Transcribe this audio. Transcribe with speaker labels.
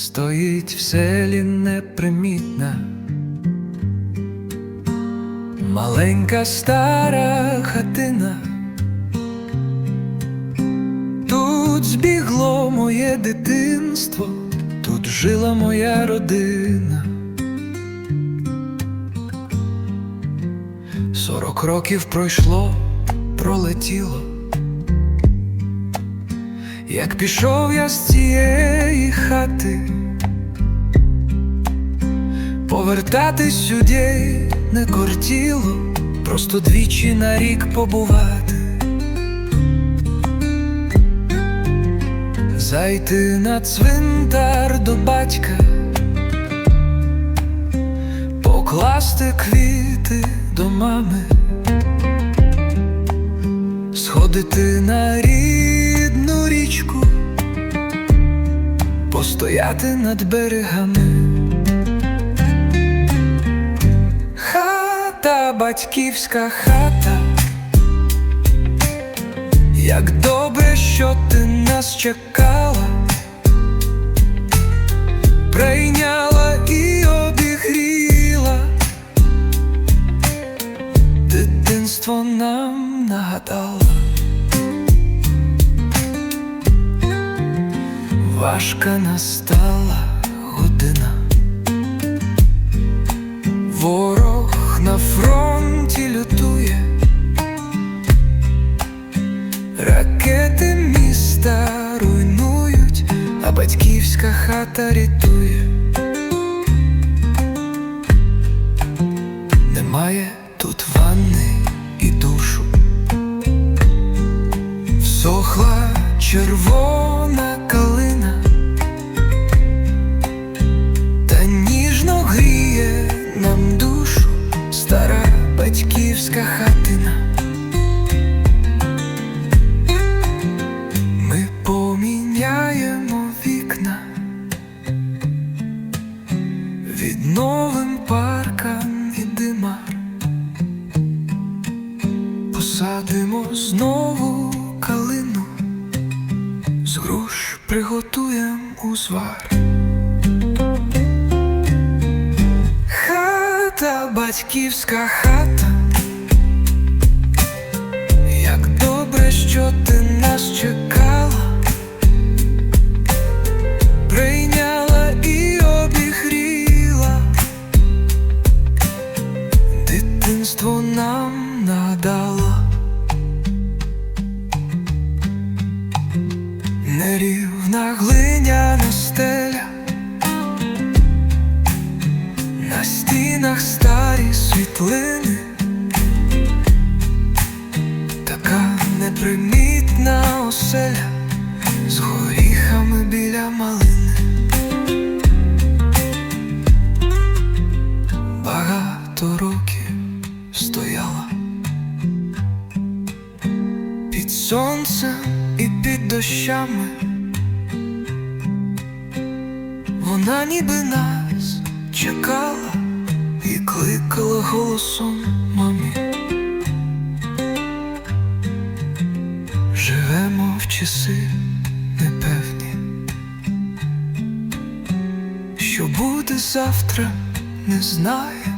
Speaker 1: стоїть в селі непримітна, маленька стара хатина. Тут збігло моє дитинство, тут жила моя родина. Сорок років пройшло, пролетіло. Як пішов я з цієї хати, повертатись сюди не кортіло, просто двічі на рік побувати, зайти на цвинтар до батька, покласти квіти до мами, сходити на рідну постояти над берегами. Хата, батьківська хата, як добре, що ти нас чекала, прийняла і обігріла, дитинство нам нагадала. Важка настала година. Ворог на фронті лютує, ракети міста руйнують, а батьківська хата рятує. Немає тут ванни і душу, всохла червона батьківська хатина. Ми поміняємо вікна, відновим паркан і димар, посадимо знову калину, з груш приготуєм узвар. Хата, батьківська хата, що ти нас чекала, прийняла і обігріла, дитинство нам надала. Нерівна глиняна стеля. На стінах старі світлини, така непримітна оселя з горіхами біля малини. Багато років стояла під сонцем і під дощами. Вона ніби нас чекала і кликала голосом мамі. Часи непевні, що буде завтра, не знає